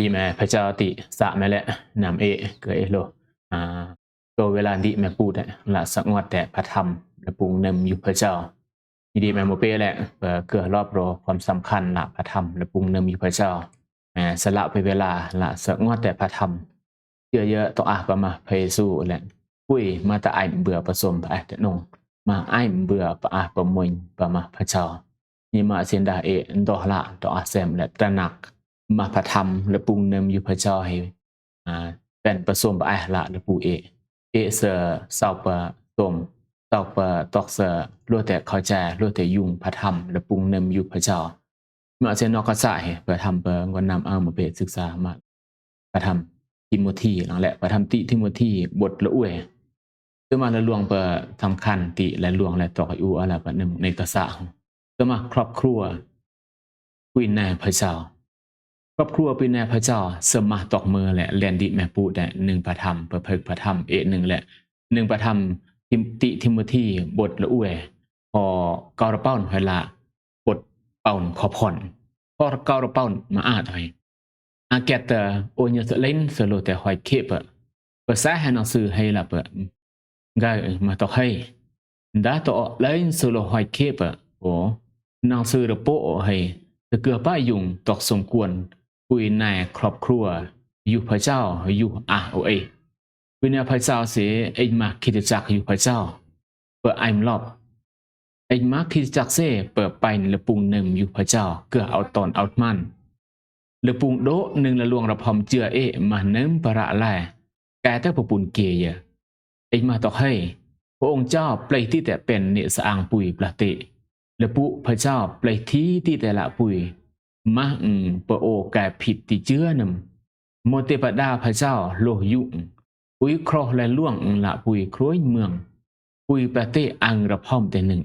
ดีแม่พระเจ้าติสะแม่และนำเอเกอเอโลอ่าก็เวลาดิแม่พูดอะละสังวดแต่พระธรรมและปรุงนำอยู่พระเจ้า ดีแม่โมเป้แหละเอ่อกือรอบรอความสำคัญละพระธรรมและปรุงเนำอยู่พระเจ้าแมสละไปเวลาละสักงวดแต่พระธรรมเยอะๆต่ออาประมาพระเยซูแหละปุ้ยมาแต่ไอเบื่อผสมไปแต่นงมาไอเบื่อปะอาประมวยประมาพระเจ้านี่มาเสียนดาเอดอละต่ออาแซมและตระหนักมาพระธรรมและปรุงเนำอยู่พระเจ้าให้เป็นผสมไปละและปูเอเอเสอเศร้าปะตม เศร้าปะตอกเสอรู้แต่เข้าใจรู้แต่ยุ่งพระธรรมและปรุงนำอยู่พระเจ้าเมื่อเซนนอกก็ใส่พระธรรมเปิงก็นำเอามาเปศึกษามาพระธรรมทิโมธีนั่นแหละพระธรรมติทิโมธีบทละอวยคือมาละลวงเปิทำคันติและลวงและตอกอยู่อะไรประหนึ่งในกษัตริย์ก็มาครอบครัวคุยในพระเจ้าครอบครัวป็นแนพระเจ้าสมมาตอกมือแหละเรียนดิแม่ปูแต่หนึ่งพระธรรมเปิดเผยพระธรรมเอหนึ่งแหละหนึ่งพระธรรม ทิมติทิโมธีบทละอวยพอเการะเป้าเวลาบทเป้าขอผ่อนพอเการะเป้ามาอาถอยอาแกตโอญสเล่นสโลแต่หอยเคปเปิดแซ่ให้หนังสือให้ละเปิดก็มาต่อให้ดาต่อเล่นสโลหอยเคปโอ้หนังสือระโปให้จะเกือป้ายยุงตอกสมควรคุยในครอบครัว อยู่พระเจ้าอยู่อะโอเอ คุยในพระเจ้าเสียเอ็งมาคิดจักอยู่พระเจ้า เปิดไอมลอบเอ็งมาคิดจักเซ่เปิดไปในละปุงหนึ่งอยู่พระเจ้า เกือเอาตอนเอามันละปุงโดหนึ่งละลวงระพอมเจือเอมาเนิ่มประแลแกแต่ปปุนเกียเอ็งมาตอกให้ พระองค์เจ้าเปลยที่แต่เป็นเนสอางปุยประเตละปุพระเจ้าเปลยที่ที่แต่ละปุยมาอืมปโอแกผิดติเจือนำโมเตปดาพระเจ้าโลยุง ปุยครอและล่วงละปุยครวยเมือง ปุยประเตอังระพอมแต่หนึ่ง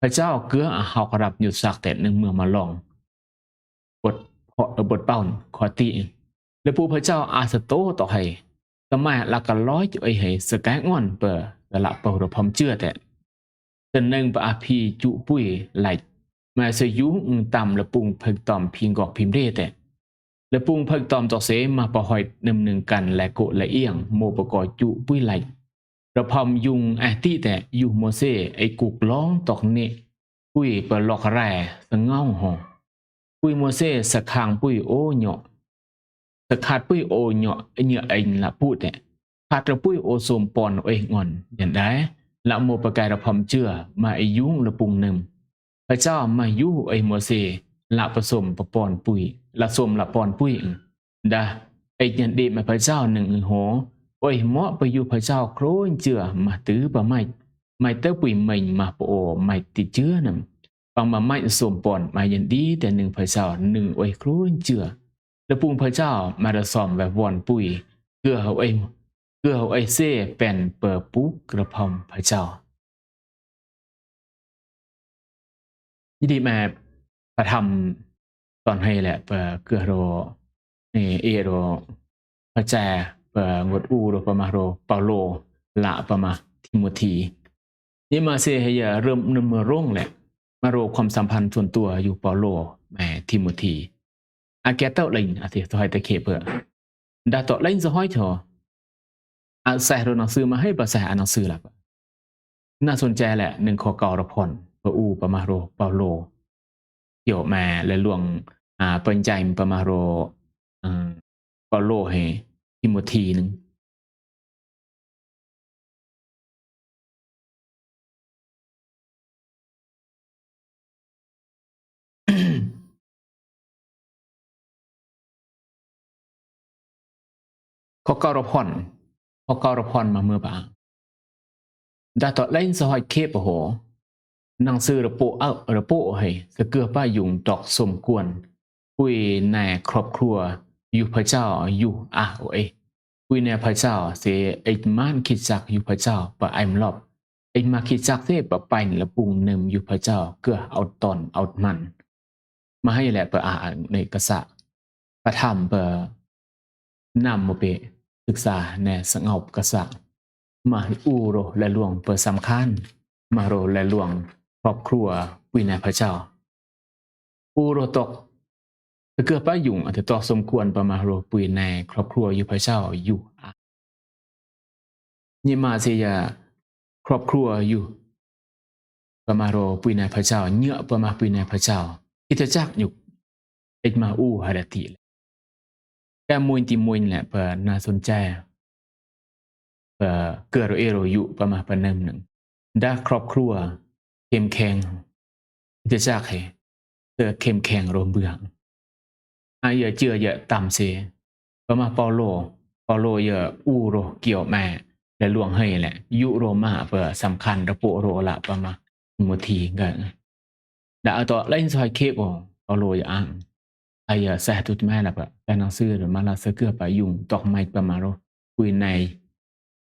พระเจ้าเกืออาหอกรับอยู่สักแต่หนึ่งเมืองมาลอง บทพอบทเป้าขอตีและผู้พระเจ้าอาสโตต่อให้สมัยละกันร้อยจุไอให้สแกงอนเปอละละเประพอมเชื่อแต่จนหนึ่งปะอาพีจุปุยไหลมาสยุงตำละปุงเพิงตอมพิงกอกพิมเร่แต่ และปุงเพิกตอมจอกเสมาประหอยนำหนึ่งกันและโกและเอียงโมประกอจุปุ้ยไหลระพอมยุงแอตี้แต่อยู่โมเซไอกุกล้องตอกเนปุ้ยปะหลอกแร่สงเง่าหอปุ้ยโมเซสะคางปุ้ยโอเหาะสะขาดปุ้ยโอเหาะไอเหนือไอละพูดแต่ขาดระปุ้ยโอสมปอนเองอนอย่างไดละโมปะกายระพอมเชื่อมาไอยุงระปุงหนึ่งพระเจ้ามายุไอโมเซ ละผสมประปอนปุยละสมละปอนปุยดาไอ้ยันดีมาพระเจ้าหนึ่งโหโอ้ยเหมาะไปอยู่พระเจ้าโครนเจือมาตื้อปะไม่ไม่เต้ปุยไม่มาปโอไม่ติดเจือนำฟังมาไม่สมปอนมายันดีแต่หนึ่งพระเจ้าหนึ่งโอ้ยโครนเจือแล้วปุงพระเจ้ามาระสอมแบบวอนปุยเกือเอาไอ้เกือเอาไอ้เซ่เป็นเปิดปุ๊กกระพอมพระเจ้ายินดีมา ประทำตอนให้แหละเปิดเกือโรนี่เอโรพระแจเปิดงดอูโรประมาโรเปาโลละประมาทิโมธีนี่มาเซเฮียเริ่มนำมาร่งแหละ มาโรความสัมพันธ์ส่วนตัวอยู่เปาโลแม่ทิโมธีอาแกเต้าลิงอาทิตอยตะเคเปิดดาตอลิงจะห้อยเถออาใส่รหนังสือมาให้ประสอ่านหนังสือหละน่าสนใจแหละหนึ่งขอเก่ารพรประอูปะมาโรเปาโล เกี่ยมาและหลวงอ่าเปิ้นใจปะมาโรอ่าเปาโลให้ทิโมธีหนึ่งเขอเการพรขอเการพรมาเมื่อปะดาตอเล่นสหอยเคปะโหห นังสือระโปเอาระโปให้สะเกือป้ายุงตอกสมควรคุยในครอบครัว อยู่พระเจ้าอยู่อะโอเอคุยในพระเจ้าเสไอ้มานคิดจักอยู่พระเจ้าปะไอ้มลอบไอ้มาคิดจักเสปะไปละปุงนึมอยู่พระเจ้าเกือเอาตอนเอามัน มาให้แหละเปออ่านในกษะประธรรมเปอนำมาเปศึกษาในสงบกษะมาอูโรและหลวงเปอสำคัญ มาโรและหลวง ครอบครัววินัยพระเจ้าอูโรตกถ้าเกิดป้ายุ่งอาจจะตอสมควรประมาโรปุยในครอบครัวอยู่พระเจ้าอยู่อะยิมาเสียครอบครัวอยู่ประมาโรปุยในพระเจ้าเนื้อประมาปุยในพระเจ้าที่จะจักอยู่เอ็ดมาอูฮาดติแต่มวยที่มวยแหละเปิดน่าสนใจเปิดเกิดเอโรอยู่ประมาประเนิมหนึ่งด้าครอบครัว เข้มแข็งที่จะจักให้เกิดเข้มแข็งรวมเบืองอาเยอะเจือเยอะต่ำเสียประมาเปาโลเปาโลเยอะอูโรเกี่ยวแม่และลวงให้แหละยุโรมาเปิดสำคัญระปุโรละประมาโมทีกัน đã tỏ lên xoay kịp của có lôi ăn ai giờ sẽ tụt mai là bạ cái năng sư rồi mà là sơ cửa phải dùng tọc mạch bà mà rồi quy này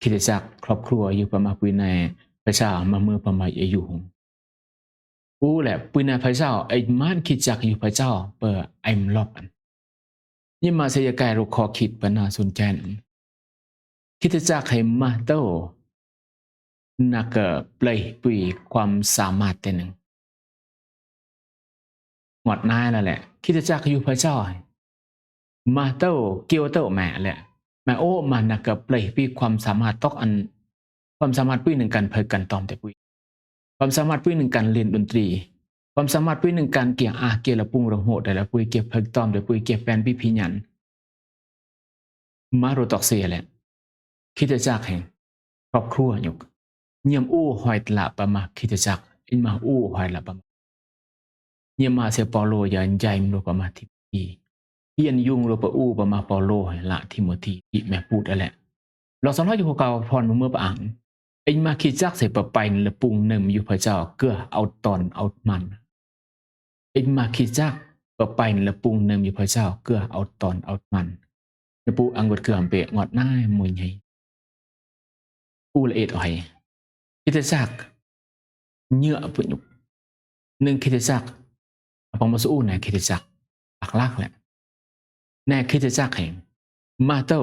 khi để sạc ครอบครัวอยู่ประมาณปีในพระเจ้ามาเมื่อประมาณอายุ กูแหละปีในพระเจ้าไอ้มันคิดจักอยู่พระเจ้า เปิดไอ้มลอบนี่มาเสียกายรูคอคิดปนาสนใจนคิดจักให้มาโตนักเปลยปีความสามารถแต่หนึ่ง ngọt nai là lẹ khi ta chắc yu phải cho mà tao kêu tao mẹ lẹ mẹ ô mà nà กับเปลยพี่ความสามารถตอกอัน ความสามารถพี่หนึ่งการเผยกันตอมแต่ปุย ความสามารถพี่หนึ่งการเรียนดนตรี ความสามารถพี่หนึ่งการเกี่ยอาเกี่ยละปุงระโหดแต่ละปุยเก็บเผยตอมแต่ปุยเก็บแปนพี่พิญันมาโรตอกเสียแหละคิดจะจักแห่งครอบครัวหยกเยี่ยมอู้หอยตละประมาคิดจะจักอินมาอู้หอยละประมา nhưng mà sẽ Paulo giờ jaim lo pa Timothy hian yung lo pa u pa ma Paulo la Timothy i me put ale lo som ha ju ka phon mu pa ang เมื่อ็ง มาคิดจักเสปะไปละปุงหนึ่งอยู่พระเจ้าเกือเอาตอนเอามันเองมาคิดจักปะไปละปุงหนึ่งอยู่พระเจ้าเกือเอาตอนเอามันละปูอังกฤษเกือมเปะงอดหน้ามวยใหญ่ปูละเอ็ดอ้อยคิดจักเนื้อปุญุหนึ่งคิดจัก Apa maksud na kita cak akhlak lah. Na kita cak hen. Ma to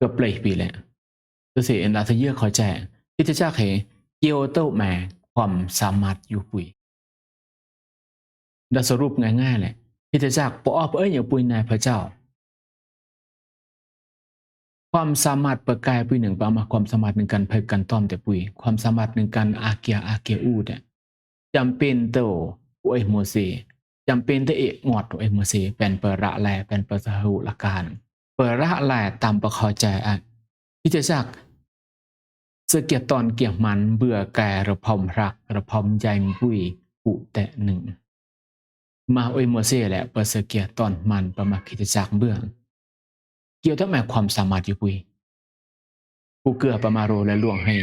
ก็เปลยปีแหละตัวเสียนดาทะเยอะ คอยแจ้ที่จะจ้าเหเกียวโตแม่ความสามารถอยู่ปุ๋ยดาสรุปง่ายๆแหละที่จะจากปอบเอ้ยอย่างปุ๋ยนายพระเจ้า ความสามารถประกายปุยหนึ่งประมาความสามารถหนึ่งการเพิกกันต้อมแต่ปุยความสามารถหนึ่งการอาเกียอาเกียอูดจำเป็นโต của ấy mùa gì chẳng bên tới ngọt của ấy mùa gì bèn bờ rạ lè bèn bờ sở hữu là càn bờ rạ lè tạm bờ khó chạy ạ ที่จะจาก สเกียตอนเกี่ยมันเบื่อแก่ระพอมรักระพอมใจปุยปุแต่หนึ่ง มาโอยมัวเซ่แหละเปิดสเกียตอนมันประมาคิดจากเบื่อเกี่ยวทั้งแม่ความสามารถอยู่ปุยกูเกือประมาโรและล่วงให้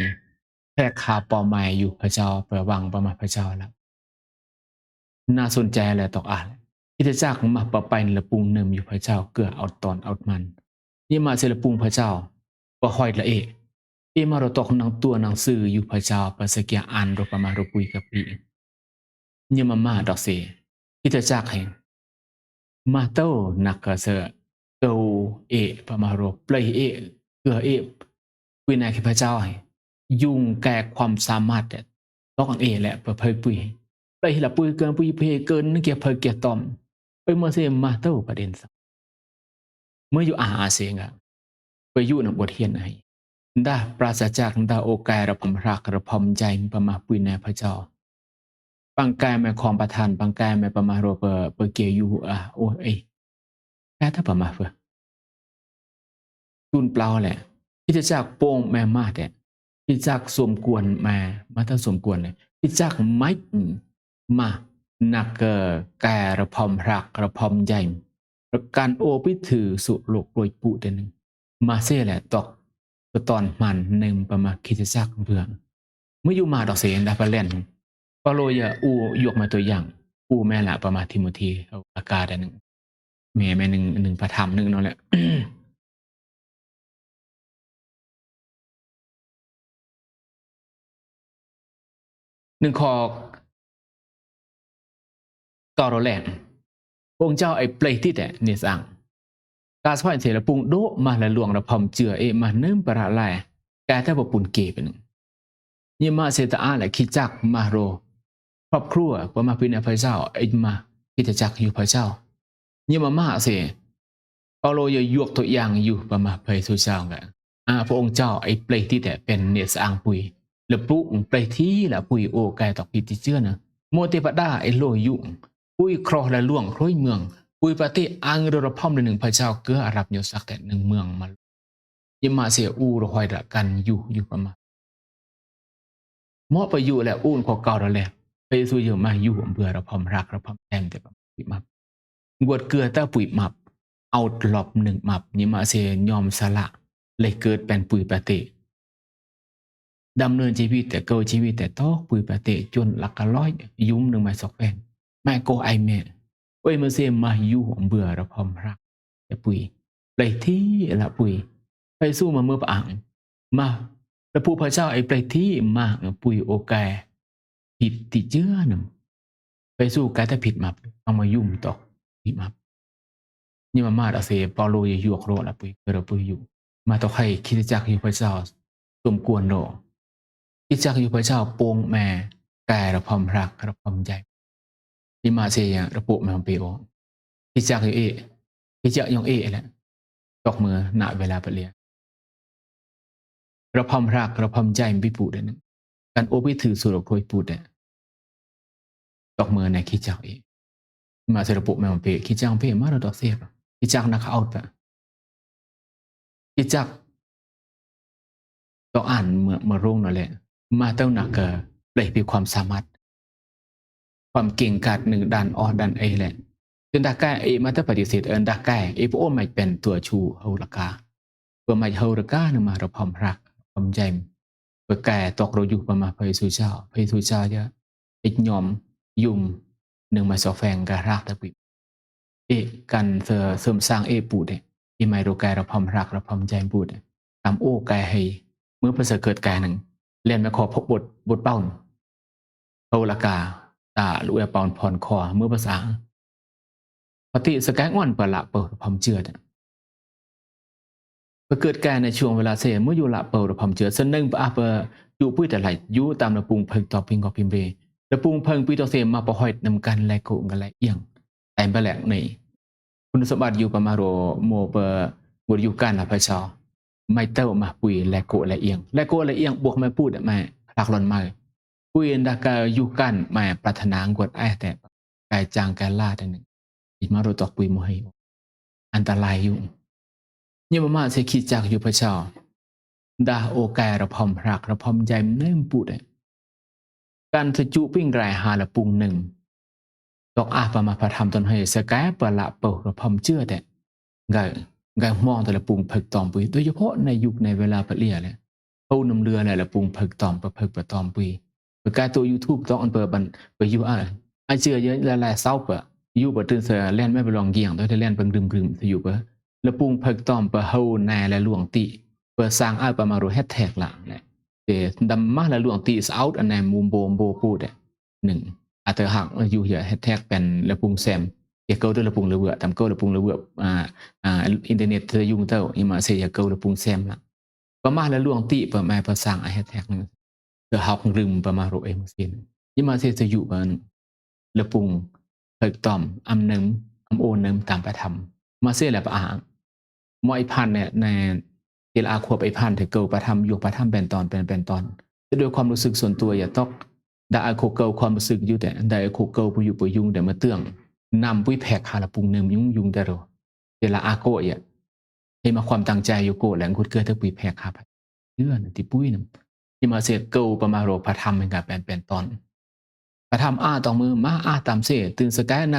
แค่คาปอมายอยู่พระเจ้าเประวังประมาพระเจ้าแล้วน่าสนใจแหละตอกอ่านที่จะจากมาปะไปละปุงเนิมอยู่พระเจ้าเกือเอาตอนเอามัน นี่มาเสละปุงพระเจ้าปะหอยละเอ เอมาเราตอกนังตัวนังซื่ออยู่พระเจ้าปะสกียอันรปมารุปุยกับปีนี่มามาดอกเสที่จะจากแห่งมาเต้านักกะเสเกาเอปมารุปลยเอเกือเอปุยนายพระเจ้าให้ยุ่งแก่ความสามารถแต่ต้องเอแหละเพื่อเผยปุย đây là pui cơn pui phe cơn kia phơi kia tom oi mo se ma tau ประเด็นสักเมื่ออยู่อาอาเสียงอะไปยู่ในบทเรียนไหน ดาปราศจากดาโอกายระพมรักระพมใจประมาปุยในพระเจ้าบางกายแม่ของประทานบางกายแม่ประมาโรเปเปเกียอยู่อะโอ้เอ้แค่ถ้าประมาเฟอตุนเปล่าแหละที่จะจากโป่งแม่มาแต่ที่จากสมควรมามาถ้าสมควรเลยที่จากไม่มาหนักเกอแก่ระพอมรักระพอมใหญ่ประการโอพิถือสุโลกโดยปุเดนึงมาเสียแหละตอก ก็ตอนมันหนึ่งประมาคิดจักเบื่อเมื่ออยู่มาดอกเสียงดาพเล่นปาโลยาอูยกมาตัวอย่าง อูแม่ละประมาทิโมธีเอาอากาศหนึ่งแม่แม่หนึ่งหนึ่งประธรรมหนึ่งนั่นแหละหนึ่งคอก็เรแลงพระองค์เจ้าไอ้เปลยที่แต่เนี่ยสั่ง กาสพานเสละปุงโดมาละหลวงระพอมเจือเอมาเนิ่มประหลายกาถ้าบ่ปุนเกเป็นงยี่มาเสตอาและคิดจักมาโรครอบครัวว่ามาพินาพระเจ้าไอ้มาคิดจักอยู่พระเจ้ายี่มามาเสเปาโลอย่ายกตัวอย่างอยู่ประมาพระเจ้ากันอาพระองค์เจ้าไอ้เปลที่แต่เป็นเนสร้างปุยละปลุกเปลที่ละปุยโอกายตอกพิติเจือนะโมเตปดาไอ้โลยุ่งปุยครอและล่วงคร้อยเมือง ปุยปฏิอังรรพ่อมในหนึ่งพระเจ้าเกืออารับโยสักแต่หนึ่งเมืองมายิมาเสียอูรหอยละกันอยู่อยู่ประมาณมอไปอยู่แหละอูนขอเก่าแล้วแหละไปสู่อยู่มาอยู่เบื่อเระพอมรักเระพอมแอมแต่ประมาณมับกวดเกลือต้าปุ๋ยมับเอาหลบหนึ่งมับยิมาเสียยอมสละเลยเกิดเป็นปุ๋ยปฏิดำเนินชีวิตแต่เกิดชีวิตแต่ตอปุ๋ยปฏิจนหลักร้อยยุ่มหนึ่งไม่สอกแฟนแม่โกไอเมน เอ้ยมาเสียมาอยู่เบื่อระพอมรักแต่ปุ๋ยเลยที่ละปุยไปสู้มาเมื่อปอ่างมาพระผู้พระเจ้าไอ้ไปที่มาปุยโอแกายผิดติเจื้อหนึ่งไปสู้กายถ้าผิดมาเอามายุ่มตอกผิดมานี่มามาดอาเซเปาโลยยวกโรละปุยเกระปุยอยู่ มาต่อให้คิดจักอยู่พระเจ้าสมควรโรคิดจักอยู่พระเจ้าโปงแม่แกายระพอมรักระพอมใจ นี่มาเสียระปุแมงเปโอคิจักยู่เอคิจักยองเอแหละตอกมือหนาเวลาปเรียนเราพอมรักเราพอมใจมันไปปูดนึงการโอไปถือสุรโคยปูดเนี่ยตอกมือในคิดจักเองมาเสรปุแมวเปคิจักเปมาเราดอกเสียบคิจักนักเอาแต่คิจักตองอ่านเมื่อเมื่อรุ่งนั่นแหละมาเต้าหนักเกอเลยมีความสามารถ ความเก่งกาจหนึ่งดันออดันเอแหละจนดักแก่เอมาถ้าปฏิเสธเอินดักแก่เอพวกโอ้ไม่เป็นตัวชูเฮาลกาเพื่อมาเฮาลกานึงมาเราพร้อมรักความใจเพื่อแก่ตกเราอยู่ประมาณพระสุเจ้าพระสุเจ้าเยอะอีกยอมยุ่มหนึ่งมาสอแฟงกะรักตะปิเอกันเสเสริมสร้างเอปูดเนี่ยอีไม่รู้แก่เราพร้อมรักเราพร้อมใจปูดตามโอ้แก่ให้เมื่อประเสริฐเกิดแก่หนึ่งเรียนมาขอพบบทบทเป้าเฮาลกา ตาลุยปอนพรคอเมื่อภาษาปฏิสแกงอ่อนประละเปิดพร้อมเจือเนี่ยเกิดการในช่วงเวลาเสียเมื่ออยู่ละเปิดผมเจอเส้นหนึ่งปะเปออยู่ปุ้ยแต่ไหลยู่ตามระปุงเพิงต่อพิงกอพิมเรระปุงเพิงปีต่อเสียมาประหอยนำกันแลโกกันแลเอียงแต่ไปแหลกในคุณสมบัติอยู่ประมาโรโมเปอร์บทอยู่กันละพชอไม่เต้ามาปุยแลโกแลเอียงแลโกแลเอียงบวกไม่พูดไม่หลักหลอนมา ปุยดากาอยู่กันมาปรารถนางกดไอ้แต่กายจางกายลาแต่หนึ่งอิมาโรตอกปุยโมห้อันตรายอยู่ nhưng mà mà sẽ khi chắc อยู่พระเจ้าดาโอกายระพอมรักระพอมใจเนิ่มปุดการสจุปิ้งรายหาละปุงหนึ่งดอกอาปมาพระธรรมตนให้สกายปะละเปิระพอมเชื่อแต่ไงไงมองแต่ละปุงเพิกตอมปุยโดยเฉพาะในยุคในเวลาปะเลียเลยเขานำเรือแหละละปุงเพิกตอมประเพิกประตอมปุย ปกาศตัวยูทูบต้องอันเปิดบันไปยูอะไอเชื่อเยอะละลายเศร้าเปะยูบตื่นเสือเล่นไม่ไปลองเกี่ยงตัวที่เล่นเปิงดึมกึมสอยู่เปะและปุงเพิกตอมเปเฮาแนและหลวงติเปิดสร้างอ้าประมาณรูแฮชแท็กหลังแหละเดดำมาและหลวงติสเอาท์อันแนมุมโบมโบพูดหนึ่งอาจจะหักยูเหี่ยแฮชแท็กเป็นและปุงแซมเกี่ยวกับและปุงระเบือตำเก้าและปุงระเบืออ่าอ่าอินเทอร์เน็ตเธอยุ่งเต้าอีมาเสียเก้าและปุงแซมละประมาณละหลวงติเปิดมาเปิดสร้างแฮชแท็กนึง เธอหักลืมประมาณรูเอ็มซินอีมาเสียจะอยู่บ้านและปุงเพิกตอมอำนึงอำโอนนึงตามประธรรมมาเสียและประหางมอไอพันเนี่ยในเจลอาขวบไอพันถือเกิลประทำอยู่ประทำเป็นตอนเป็นตอนด้วยความรู้สึกส่วนตัวอย่าต้องได้ไอโคเกิลความรู้สึกอยู่แต่ได้ไอโคเกิลผู้อยู่ปยุ่งแต่มาเตื้องนำปุ้ยแผกหาละปุงเนิมยุ่งยุ่งแต่เราเจลาอาโกะอะให้มาความตั้งใจอยู่โกแหลงคุดเกิดถ้าปุ้ยแผกหาเยื่อนะที่ปุ้ยนึงที่มาเสร็จเกิลประมาณโรประทำเป็นการเป็นตอนประทำอ้าต่อมือมาอ้าตามเสตื่นสกายนัก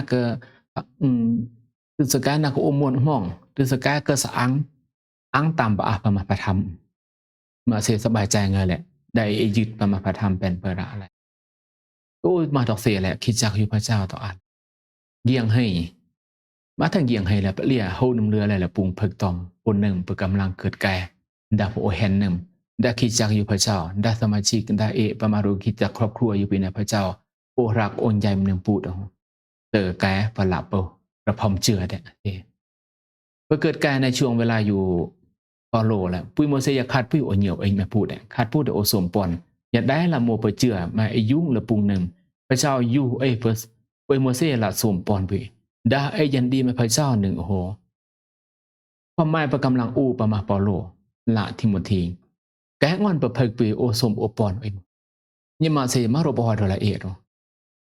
เกอืมตื่นสกายนักอมมวนห้องตื่นสกายก็สังอังตามปะปะมาประธรรมมาเสียสบายใจไงแหละได้ยึดปะมาประธรรมเป็นเประอะไรโอ้มาดอกเสียแหละคิดจากอยู่พระเจ้าต่ออันเยี่ยงให้ มาทั้งเยี่ยงให้แล้วเลียเฮาน้ำเรืออะไรและปรุงเพิกตอมปนหนึ่งเพื่อกำลังเกิดแก่ดาโอแฮนหนึ่ง ได้คิดจากอยู่พระเจ้า ได้สมาชิกได้เอประมาณรู้คิดจากครอบครัวอยู่ปีในพระเจ้าโอรักโอนใจมันหนึ่งปูดเตอแกปะละเปประพอมเจือแต่เอเพื่อเกิดการในช่วงเวลาอยู่ปอโลแหละปุ้ยโมเสยคาดปุ้ยโอเหนียวเองแม่พูดเนี่ยคาดพูดโอสมปอนอย่าได้ละโมไปเจือมาไอยุ่งละปุงหนึ่งพระเจ้าอยู่เอเฟิร์สปุ้ยโมเสยละสมปอนปุ้ยดาไอยันดีมาพระเจ้าหนึ่งโอ้โหความหมายประกำลังอูประมาปอโลละทิโมธี แกงอนประเพิกปุยโอสมโอปอนเองนี่มาเสมารบอดละเอียด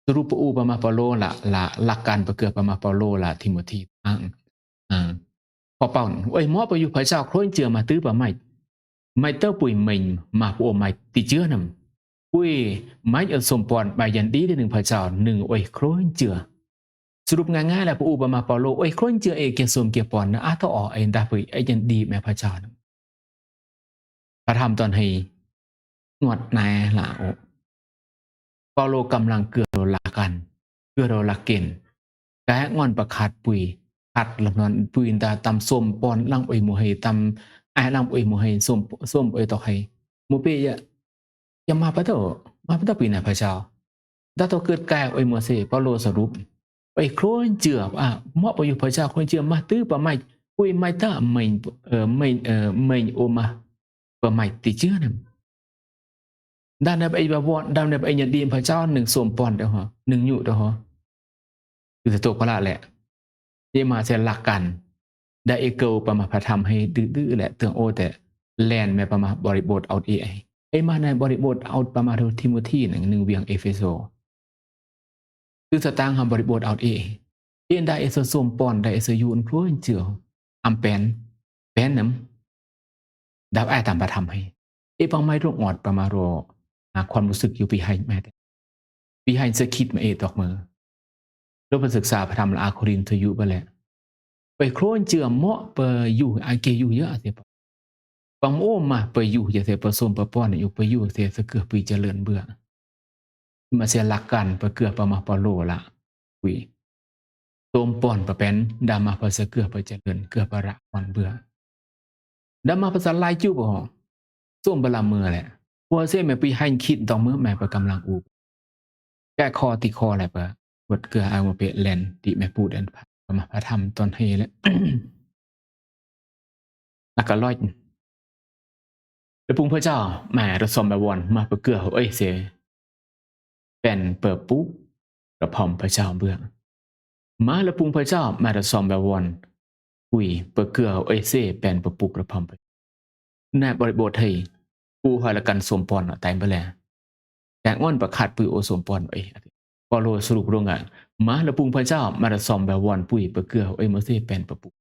สรุปอูปมาปโลละละหลักการประเกือปมาปโลละทิโมธีอ่างอ่าพอเป่าเอ้ยหมอไปอยู่พระเจ้าโครนเจือมาตื้อปะไม่ไม่เต้าปุ๋ยเหม่งมาโอไม่ติเจือนำปุ้ยไม่เอาสมปอนใบยันดีได้หนึ่งพระเจ้าหนึ่งโอ้ยโครนเจือสรุปง่ายๆแหล้วพระอูปมาปโลโอ้ยโครนเจือเอเกียสมเกียปอนนะอาถ้าออกเอ็นดาปุยไอ้ยันดีแม่พระเจ้านะ พระธรรมตอนให้งวดนายละโอเปาโลกำลังเกือโรลากัน เกือโรลาเกนแกะงอนประคาดปุยขัดลำนอนปุยตาตำส้มปอนลังอวยหมูให้ตำไอ้ลังอวยหมูให้ส้มส้มอวยตอกให้หมูเปยะยังมาปะเถอะมาปะเถอะปีไหนพระเจ้าดาตัวเกิดแก่อวยหมูเสเปาโลสรุปไปโครนเจืออะเมาะไปอยู่พระเจ้าโครนเจือมาตื้อปะไม่ปุยไม่ตาไม่เออไม่เออไม่โอมา ปะไม่ติเจือนั่นด้านในไอ้บวชด้านในไอ้ยันดีมพระเจ้าหนึ่งสวมปอนเด้อฮะหนึ่งอยู่เด้อฮะคือแต่ตัวก็ละแหละที่มาเสียหลักกันได้เอเกิลประมาพระธรรมให้ดื้อๆแหละเตืองโอแต่แลนแม่ประมาบริบทเอาเอไอไอ้มาในบริบทเอาประมาทิโมธีหนึ่งหนึ่งเวียงเอเฟโซคือสตางค์ทำบริบทเอาเอเอ็นได้เอเซสวมปอนได้เอเซยูนครัวเจืออัมแปนแปนน้ำ ดับไอ้ตามประธรรมให้เอปังไม่ร่วงอดประมาโรหาความรู้สึกอยู่ปีไฮแม่ปีไฮจะคิดมาเอตอกมือรูปศึกษาพระธรรมอาครินทยุไปแหละไปโครนเจือเหมาะเปอยู่ไอเกอยู่เยอะเสียปังโอ้มาไปอยู่จะเสียผสมประป้อนอยู่ไปอยู่เสียสเกือปีเจริญเบื่อมาเสียหลักกันประเกือประมาปอโลละวิตมป้อนประเป็นดามาภาษาเกือไปเจริญเกือประระวันเบื่อ ดามาภาษาลายจุบอ๋อส้มบลาเมือแหละพัวเสียแม่ปีให้คิดตองเมื่อแม่ประกำลังอูแก้คอติคออะไรปะวดเกลืออามาเปแลนติแม่พูดอันประมาพระธรรมตอนเฮแล้วแล้วก็ร้อยแล้วปุงพระเจ้าแม่ระสมแบบวนมาเปเกลือเอ้ยเสียเป็นเปิดปุ๊บกระพอมพระเจ้าเบื้องมาล้วปุงพระเจ้ามาระสมแบบวน อุยเปเกลือเอ้ยเสเป็นเปปุกระพอมไปในบริบทเฮปูหอยละกันสมปอนตายไปแล้วแต่อ้อนประคาดปุยโอสมปอนไอ้ปอโลสรุปโรงงานมาล้วปุงพระเจ้ามาระสมแบบวนปุยเปเกลือเอ้ยเมื่อเสเป็นเปปุก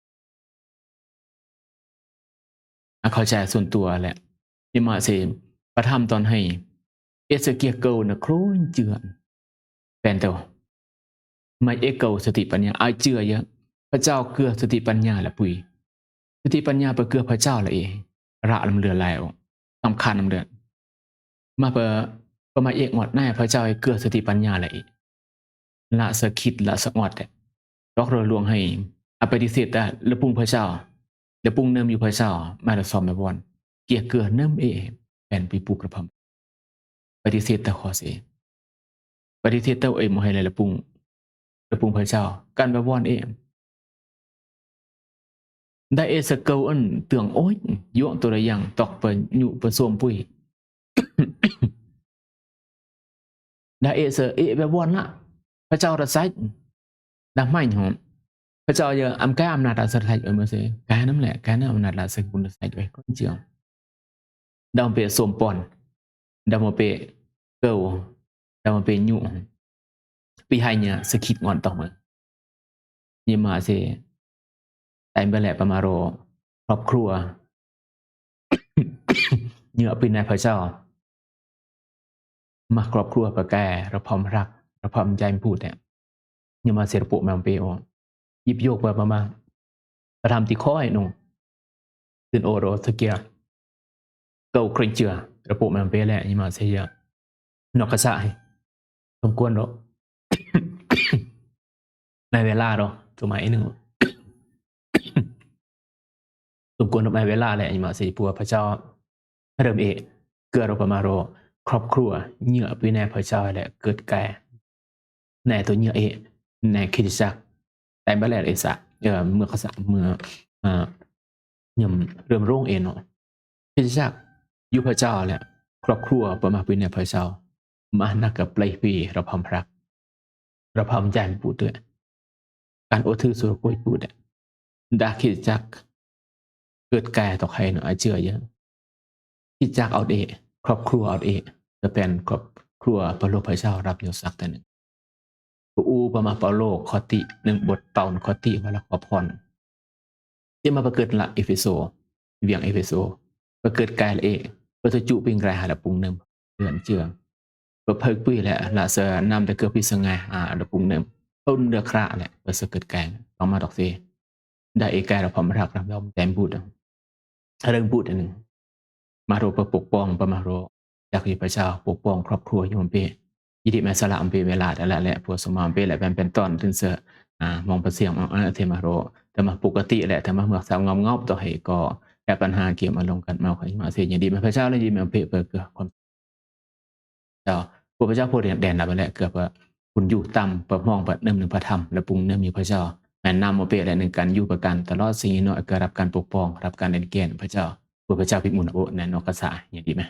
เข้าใจส่วนตัวแหละที่มาเสประทำตอนให้ เอสเกียเกลนะโครนเจือนแปลนตัวไม่เอเกลสติปัญญาอาเจือเยอะ พระเจ้าเกลือสติปัญญาละปุยสติปัญญาเปเกลือพระเจ้าละเองระลำเรือแล้วสำคัญลำเดือนมาเปประมาเอกหมดแน่พระเจ้าให้เกลือสติปัญญาละเอละสคิดละสงอดแต่ดอกเรือลวงให้อปฏิเสธแต่ละปุงพระเจ้าละปุงเนิมอยู่พระเจ้า มาละซอมแม่บอนเกียเกลือเนิ่มเอเป็นปีปูกระพำปฏิเสธแต่ขอเสปฏิเสธแต่เอมให้เลยละปุงละปุงพระเจ้า การแบบวอนเอ ได้เอสเกลอันเตืองโอ้ยยั่วตัวระยังตอกเปินอยู่เปินสวมปุยได้เอสเอแบบวอนละพระเจ้าระไซดังไม่หอมพระเจ้าเยอะอำแก้อำนาจอาศัยเออมาเสแกน้ำแหละแกน้ำอำนาจอาศัยบุญอาศัยด้วยก็เจียวดาวเปสวมปอนดาวเปเกลดาวเปยุปีไฮเนี่ยสกิดงอนต่อมายี่มาเส แต่ไปแหลประมาโร ครอบครัวเหนือปีนายพระเจ้า มาครอบครัวประแกเราพร้อมรักเราพร้อมใจพูดเนี่ยยี่มาเสรปุแมงเปโอยิบโยกไปประมาประทำติข้อยนุ่งตื่นโอโรสเกียเกาคริงเจือระปุแมงเปียแหละยี่มาเสียนอกกระสายสมควรหรอในเวลาหรอสมัยหนึ่ง สมควรในเวลาแหละยี่มาสีปัวพระเจ้าเริ่มเอเกิดรปมาโร ครอบครัวเหยื่อปีแน่พระเจ้าแหละเกิดแก่แน่ตัวเหยื่อเอในคริสตจักรแต่บัลแลเอสะเอ่อเมื่อเขสักเมื่ออ่ายมเริ่มโรงเองเนาะคริสตจักรยู่พระเจ้าแหละครอบครัวประมาปีเนี่ยพระเจ้ามานักกับปลายปีเราพร้อมพรักเราพร้อมใจพูด้วยการโอทือสุรกุยพูดเนี่ยดาคิดจัก เกิดแก่ต่อใครเนาะไอเจือเยอะคริจักเอาเอะครอบครัวเอาเอะจะเป็นครอบครัวพระโลกพระเจ้ารับอยู่สักแต่หนึ่งอูประมาปาโลกคอติหนึ่งบทเตานคอติวลาขอพรที่มาประเกิดละเอเฟโซเวียงเอเฟโซประเกิดกายละเอประจุปิงกายหาละปุงเนิมเดือนเจือประเพิกปุ้ยแหละละเสอนำแต่เกิดพิสงายหาละปุงเนิมต้นเดือคระแหละประเสเกิดแกงต้องมาดอกเซได้เอกายเราพร้อมรักรับยอมแต้มบูด เรื่องบูดอันหนึ่งมาโรประปกป้องประมาโรจากที่พระเจ้าปกป้องครอบครัวโยมเปยิดิแมสละอัมเปเวลาแต่ละแหละพวสมามเปแหละเป็นเป็นต้นถึงเสืออ่ามองประเสียงมองอันเทมาโรแต่มาปกติแหละแต่มาเมื่อสาวงอมงอบต่อให้ก็แก้ปัญหาเกี่ยวมาลงกันมาขอมาเสียอย่างดีมาพระเจ้าเลยดีมาเปเปิดเกือความเจ้าพระพระเจ้าโพธิแดนนับไปแล้วเกือบว่าคุณอยู่ต่ำประมองประเนิ่มหนึ่งพระธรรมและปรุงเนิ่มมีพระเจ้า แม่นำมาเปและหนึ่งการอยู่ประกันตลอดสิ่งนี้เนาะก็รับการปกป้อง รับการเล่นเกณฑ์พระเจ้าพระพระเจ้าพิมุนโอแนนอกษาอย่างดีไหม